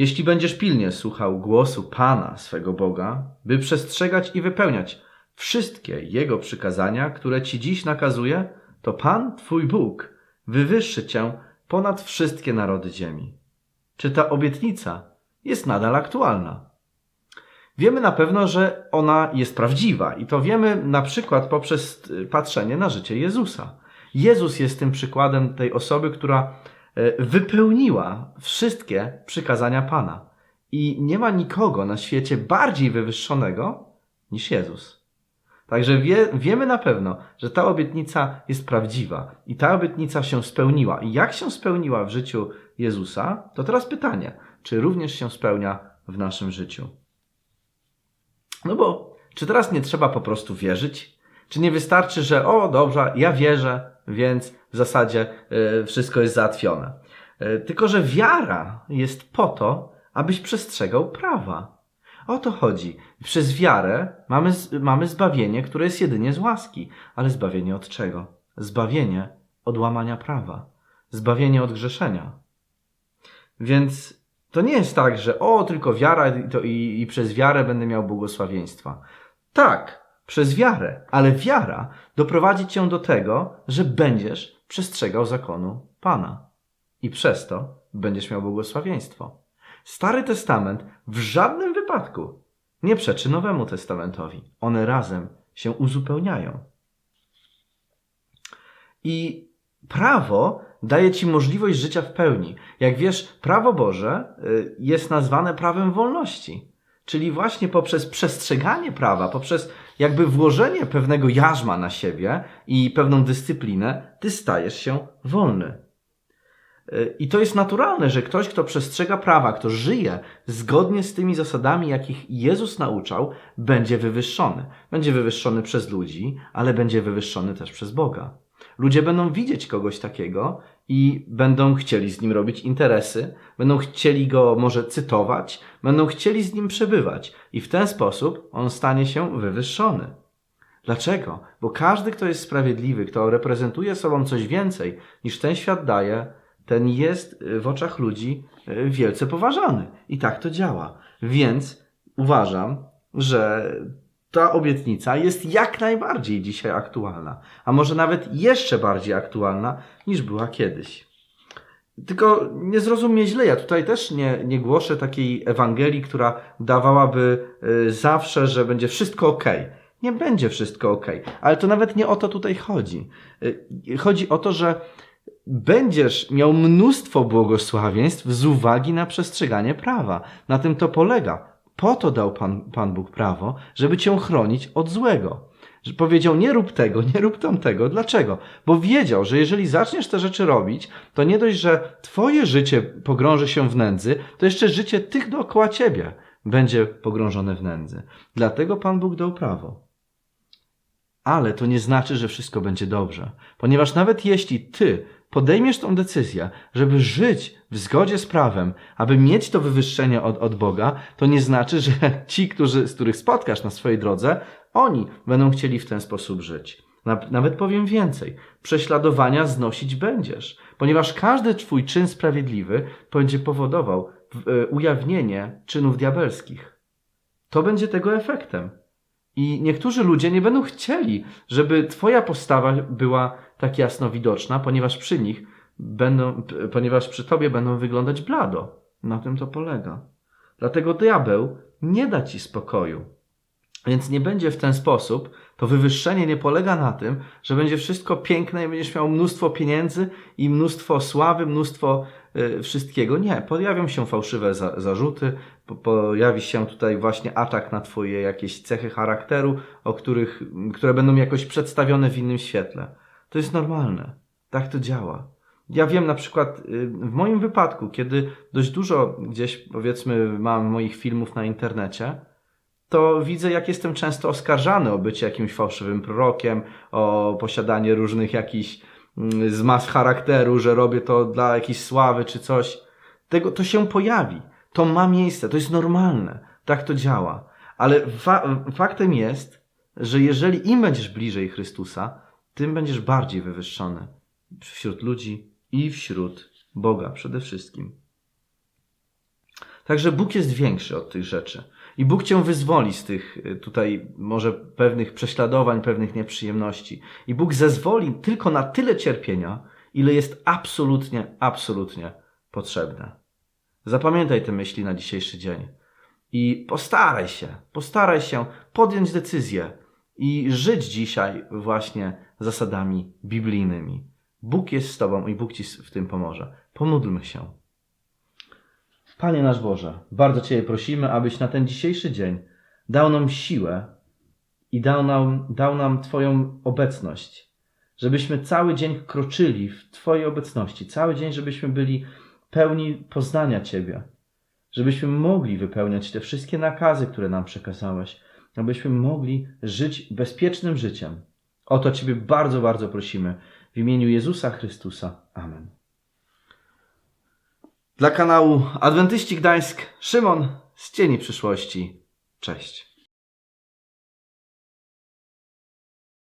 Jeśli będziesz pilnie słuchał głosu Pana swego Boga, by przestrzegać i wypełniać wszystkie Jego przykazania, które Ci dziś nakazuje, to Pan, Twój Bóg, wywyższy Cię ponad wszystkie narody ziemi. Czy ta obietnica jest nadal aktualna? Wiemy na pewno, że ona jest prawdziwa i to wiemy na przykład poprzez patrzenie na życie Jezusa. Jezus jest tym przykładem tej osoby, która wypełniła wszystkie przykazania Pana. I nie ma nikogo na świecie bardziej wywyższonego niż Jezus. Także wie, wiemy na pewno, że ta obietnica jest prawdziwa i ta obietnica się spełniła. I jak się spełniła w życiu Jezusa, to teraz pytanie, czy również się spełnia w naszym życiu? No bo czy teraz nie trzeba po prostu wierzyć? Czy nie wystarczy, że o dobrze, ja wierzę, więc w zasadzie y, wszystko jest załatwione? Y, tylko, że wiara jest po to, abyś przestrzegał prawa. O to chodzi. Przez wiarę mamy, mamy zbawienie, które jest jedynie z łaski. Ale zbawienie od czego? Zbawienie od łamania prawa. Zbawienie od grzeszenia. Więc to nie jest tak, że o, tylko wiara i, to, i, i przez wiarę będę miał błogosławieństwa. Tak, przez wiarę, ale wiara doprowadzi cię do tego, że będziesz przestrzegał zakonu Pana. I przez to będziesz miał błogosławieństwo. Stary Testament w żadnym wypadku nie przeczy Nowemu Testamentowi. One razem się uzupełniają. I prawo daje ci możliwość życia w pełni. Jak wiesz, prawo Boże y, jest nazwane prawem wolności. Czyli właśnie poprzez przestrzeganie prawa, poprzez jakby włożenie pewnego jarzma na siebie i pewną dyscyplinę, ty stajesz się wolny. I to jest naturalne, że ktoś, kto przestrzega prawa, kto żyje zgodnie z tymi zasadami, jakich Jezus nauczał, będzie wywyższony. Będzie wywyższony przez ludzi, ale będzie wywyższony też przez Boga. Ludzie będą widzieć kogoś takiego i będą chcieli z nim robić interesy, będą chcieli go może cytować, będą chcieli z nim przebywać i w ten sposób on stanie się wywyższony. Dlaczego? Bo każdy, kto jest sprawiedliwy, kto reprezentuje sobą coś więcej niż ten świat daje, ten jest w oczach ludzi e, wielce poważany. I tak to działa. Więc uważam, że ta obietnica jest jak najbardziej dzisiaj aktualna, a może nawet jeszcze bardziej aktualna niż była kiedyś. Tylko nie zrozum mnie źle, ja tutaj też nie, nie głoszę takiej Ewangelii, która dawałaby y, zawsze, że będzie wszystko ok. Nie będzie wszystko ok, ale to nawet nie o to tutaj chodzi. Y, chodzi o to, że będziesz miał mnóstwo błogosławieństw z uwagi na przestrzeganie prawa. Na tym to polega. Po to dał Pan, Pan Bóg prawo, żeby cię chronić od złego. Że powiedział, nie rób tego, nie rób tamtego. Dlaczego? Bo wiedział, że jeżeli zaczniesz te rzeczy robić, to nie dość, że twoje życie pogrąży się w nędzy, to jeszcze życie tych dookoła ciebie będzie pogrążone w nędzy. Dlatego Pan Bóg dał prawo. Ale to nie znaczy, że wszystko będzie dobrze. Ponieważ nawet jeśli ty podejmiesz tą decyzję, żeby żyć w zgodzie z prawem, aby mieć to wywyższenie od, od Boga, to nie znaczy, że ci, którzy, z których spotkasz na swojej drodze, oni będą chcieli w ten sposób żyć. Nawet powiem więcej. Prześladowania znosić będziesz, ponieważ każdy Twój czyn sprawiedliwy będzie powodował e, ujawnienie czynów diabelskich. To będzie tego efektem. I niektórzy ludzie nie będą chcieli, żeby Twoja postawa była tak jasno widoczna, ponieważ przy nich będą, ponieważ przy Tobie będą wyglądać blado. Na tym to polega. Dlatego diabeł nie da Ci spokoju. Więc nie będzie w ten sposób, to wywyższenie nie polega na tym, że będzie wszystko piękne i będziesz miał mnóstwo pieniędzy i mnóstwo sławy, mnóstwo y, wszystkiego. Nie, pojawią się fałszywe za, zarzuty, po, pojawi się tutaj właśnie atak na Twoje jakieś cechy charakteru, o których, które będą jakoś przedstawione w innym świetle. To jest normalne. Tak to działa. Ja wiem na przykład y, w moim wypadku, kiedy dość dużo gdzieś powiedzmy mam moich filmów na internecie, to widzę, jak jestem często oskarżany o bycie jakimś fałszywym prorokiem, o posiadanie różnych jakichś mm, zmas charakteru, że robię to dla jakiejś sławy czy coś. Tego, to się pojawi. To ma miejsce. To jest normalne. Tak to działa. Ale fa faktem jest, że jeżeli im będziesz bliżej Chrystusa, tym będziesz bardziej wywyższony wśród ludzi i wśród Boga przede wszystkim. Także Bóg jest większy od tych rzeczy. I Bóg cię wyzwoli z tych y, tutaj może pewnych prześladowań, pewnych nieprzyjemności. I Bóg zezwoli tylko na tyle cierpienia, ile jest absolutnie, absolutnie potrzebne. Zapamiętaj te myśli na dzisiejszy dzień. I postaraj się, postaraj się podjąć decyzję i żyć dzisiaj właśnie zasadami biblijnymi. Bóg jest z Tobą i Bóg Ci w tym pomoże. Pomódlmy się. Panie nasz Boże, bardzo Cię prosimy, abyś na ten dzisiejszy dzień dał nam siłę i dał nam, dał nam Twoją obecność, żebyśmy cały dzień kroczyli w Twojej obecności, cały dzień, żebyśmy byli pełni poznania Ciebie, żebyśmy mogli wypełniać te wszystkie nakazy, które nam przekazałeś, abyśmy mogli żyć bezpiecznym życiem. O to Ciebie bardzo, bardzo prosimy. W imieniu Jezusa Chrystusa. Amen. Dla kanału Adwentyści Gdańsk, Szymon z Cieni Przyszłości. Cześć.